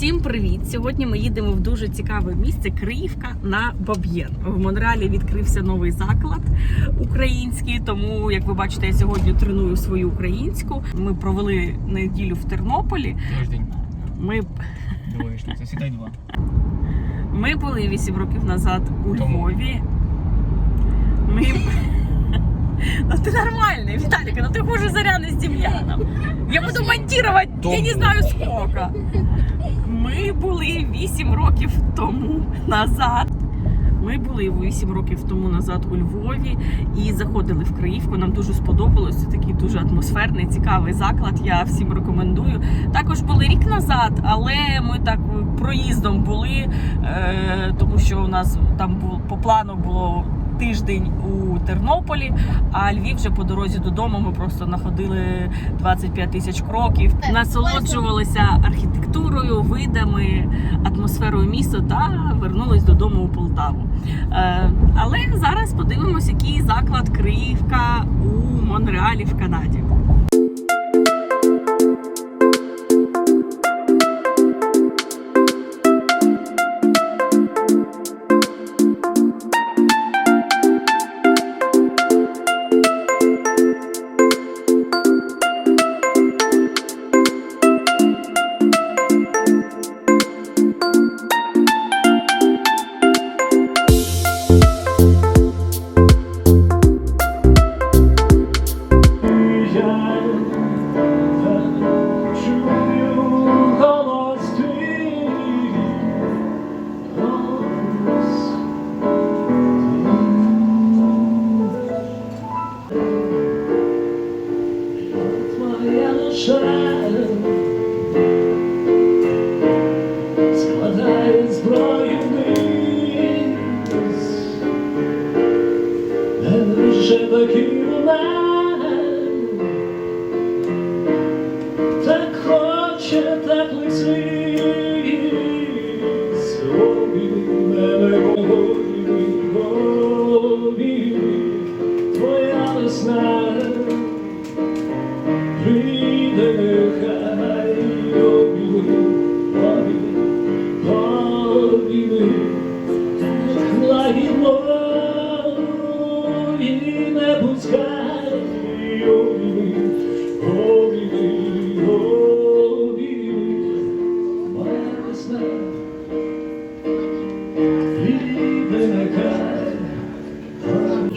Всім привіт! Сьогодні ми їдемо в дуже цікаве місце Криївка на Баб'єн. В Монреалі відкрився новий заклад український. Тому, як ви бачите, я сьогодні треную свою українську. Ми провели неділю в Тернополі. Тиждень. Ми, це сідай два. ми були 8 років назад у Тому. Львові. Ми. Ну ти нормальний, Віталік, ну ти хуже заряни з Дем'яном. Я буду монтувати, я не знаю скільки. Ми були 8 років тому назад. Ми були 8 років тому назад у Львові і заходили в Криївку. Нам дуже сподобалось. Такий дуже атмосферний, цікавий заклад. Я всім рекомендую. Також були рік назад, але ми так проїздом були, е, тому що у нас там по плану було. Тиждень у Тернополі, а Львів вже по дорозі додому. Ми просто находили 25 тисяч кроків, насолоджувалися архітектурою, видами, атмосферою міста та вернулись додому у Полтаву. Е, але зараз подивимось, який заклад Криївка у Монреалі в Канаді. Не лише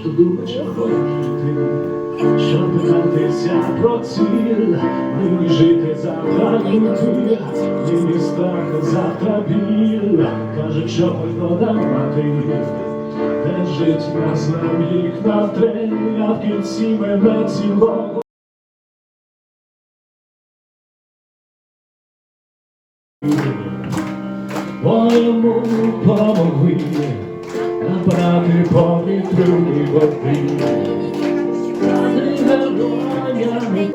що думаєш, ти, що питатися про ціль, нині жити завтра йти, нині страх завтра біль, каже, що вода мати, де жить нас нам їх навтре, а в кінці мене цілого. Моєму помогли набрати повітряні води. Та не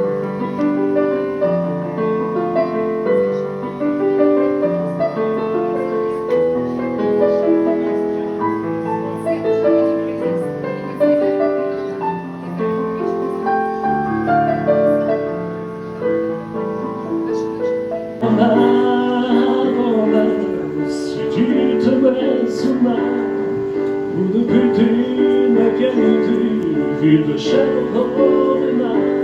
душевного вина.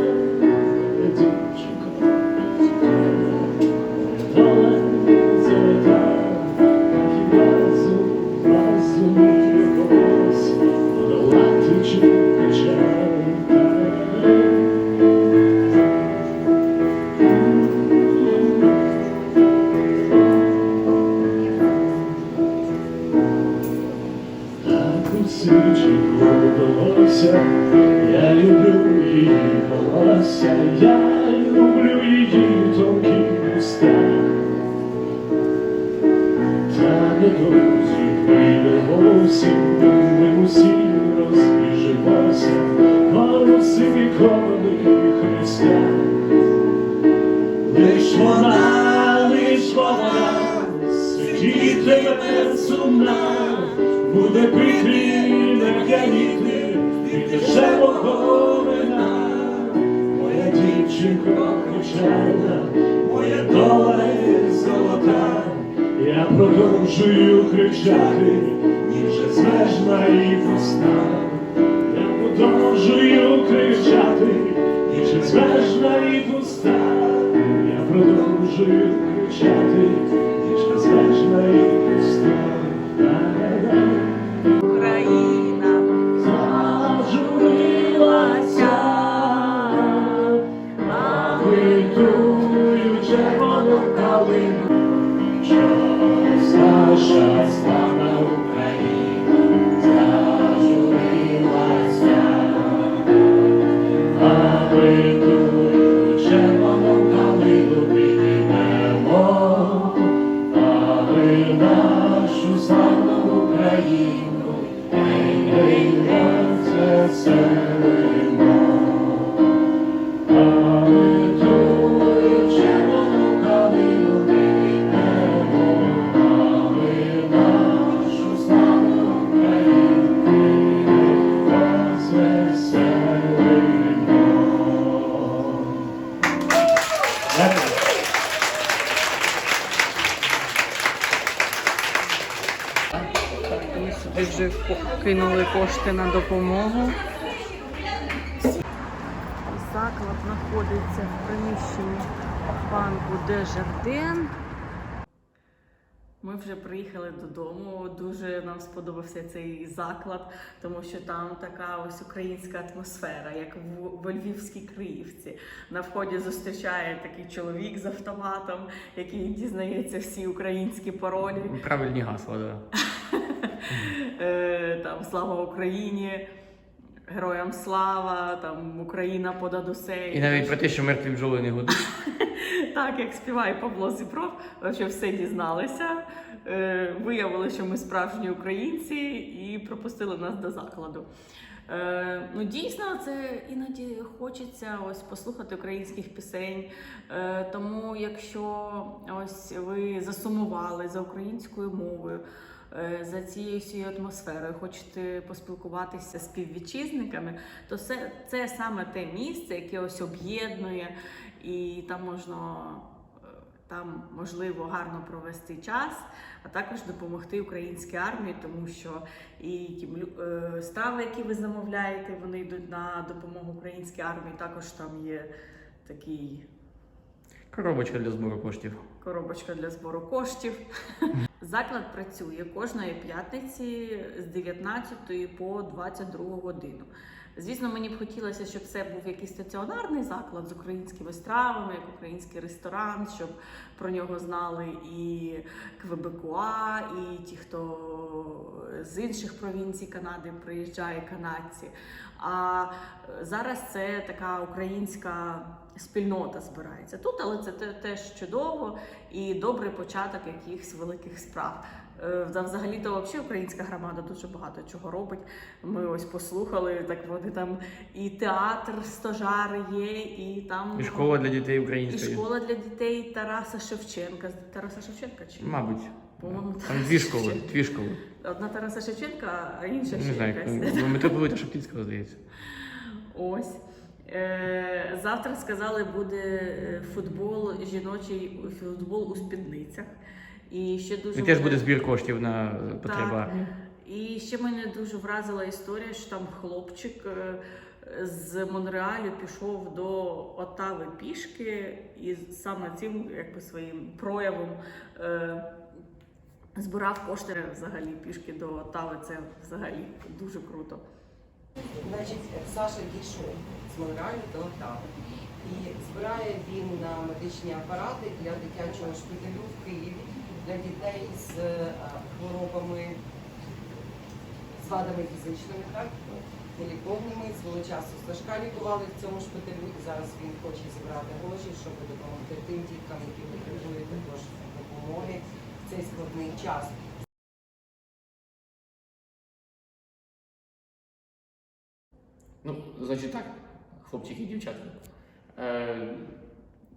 Волосся, я люблю її тонкі уста. Та не друзі, вийдемо всі, ми усі розбіжимося, голоси Христа. Лиш вона, лиш вона, світітиме сумна, буде пити не п'яніти, від дешевого вина. Дівчинка звичайна, моя доля золота, я продовжую кричати, ніж звежна і пуста. Я продовжую кричати, ніж звежна і пуста. Я продовжую кричати, кинули кошти на допомогу. Заклад знаходиться в приміщенні банку Дежарден. Ми вже приїхали додому. Дуже нам сподобався цей заклад, тому що там така ось українська атмосфера, як в, Львівській Криївці. На вході зустрічає такий чоловік з автоматом, який дізнається всі українські паролі. Правильні гасла, да. Е, там слава Україні, героям слава, там Україна понад усе. І навіть про те, що мертві бджоли не гудуть. так, як співає Павло Зіпров, що все дізналися. Е, виявили, що ми справжні українці, і пропустили нас до закладу. Е, ну, дійсно, це іноді хочеться ось послухати українських пісень. Е, тому, якщо ось ви засумували за українською мовою, за цією всією атмосферою, хочете поспілкуватися з співвітчизниками, то це, це саме те місце, яке ось об'єднує, і там можна. е, Там можливо гарно провести час, а також допомогти українській армії, тому що і ті е, страви, які ви замовляєте, вони йдуть на допомогу українській армії. Також там є такий Коробочка для збору коштів. коробочка для збору коштів. Заклад працює кожної п'ятниці з 19 по 22 годину. Звісно, мені б хотілося, щоб це був якийсь стаціонарний заклад з українськими стравами, як український ресторан, щоб про нього знали і Квебекуа, і ті, хто з інших провінцій Канади приїжджає, канадці. А е, зараз це така українська спільнота збирається тут, але це теж чудово і добрий початок якихось великих справ. Е, Взагалі-то взагалі українська громада дуже багато чого робить. Ми ось послухали, так вони там і театр стожари є, і там І школа для дітей і школа для дітей Тараса Шевченка. Тараса Шевченка чи Мабуть. по-моєму Там дві школи, дві школи. Одна Тараса Шевченка, а інша Не ще знаю, якась. ну, митрополита Шептицького, здається. Ось. Е, завтра сказали, буде е, футбол жіночий футбол у спідницях. І ще дуже І теж буде збір коштів на потреби Так. армії. І ще мене дуже вразила історія, що там хлопчик е, з Монреалю пішов до Оттави пішки, і саме цим якби своїм проявом е, збирав кошти взагалі пішки до Оттави. Це взагалі дуже круто. Значить, Саша дійшов з Монреалю до Оттави. І збирає він на медичні апарати для дитячого шпиталю в Києві для дітей з е, хворобами, з вадами фізичними, так, неліковними. Свого часу Сашка лікували в цьому шпиталю, і зараз він хоче зібрати гроші, щоб допомогти тим діткам, які потребують також допомоги в цей складний час. Ну, значить так, хлопчики і дівчатка. Е,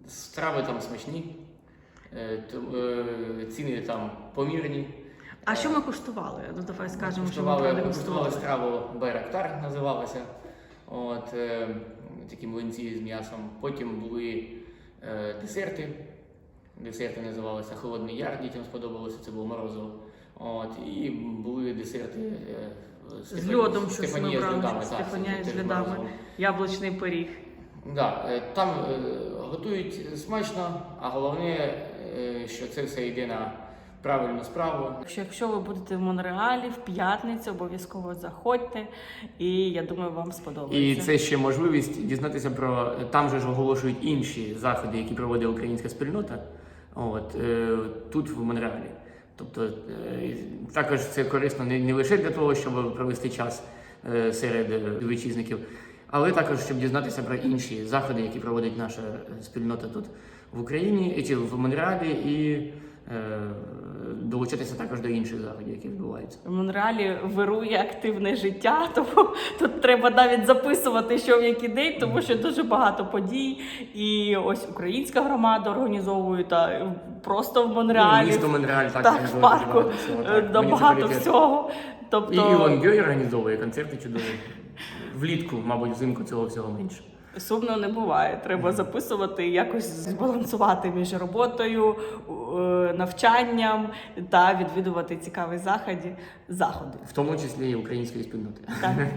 страви там смачні, е, е, ціни там помірні. А що ми куштували? Ну давай скажемо, що ми Куштували, куштували страву Байрактар називалася. От, такі млинці з м'ясом. Потім були десерти. Десерти називалися Холодний Яр, дітям сподобалося, це було морозиво. От, і були десерти З льодом Стефанія з льодами. Яблучний пиріг. Да, е, там е, готують смачно, а головне, е, що це все йде на правильну справу. Якщо, якщо ви будете в Монреалі в п'ятницю, обов'язково заходьте, і я думаю, вам І це ще можливість дізнатися про там же ж оголошують інші заходи, які проводить українська спільнота. От тут в Монреалі. Тобто також це корисно не, не лише для того, щоб провести час серед вітчизників, але також щоб дізнатися про інші заходи, які проводить наша е, спільнота тут в Україні, чи в Монреалі, і е, долучатися також до інших заходів, які відбуваються. В Монреалі вирує активне життя, тому тут треба навіть записувати, що в який день, тому що дуже багато подій. І ось українська громада організовує та просто в Монреалі. Ну, місто Монреаль так, так, в парку багато всього, е, так, муніципалітет. всього. І Тобто Ілон Гьой організовує концерти чудові. Влітку, мабуть, взимку цього всього менше. сумно не буває. Треба записувати, якось збалансувати між роботою, е, навчанням та відвідувати цікаві заходи. заходи. В тому числі і української спільноти. Так.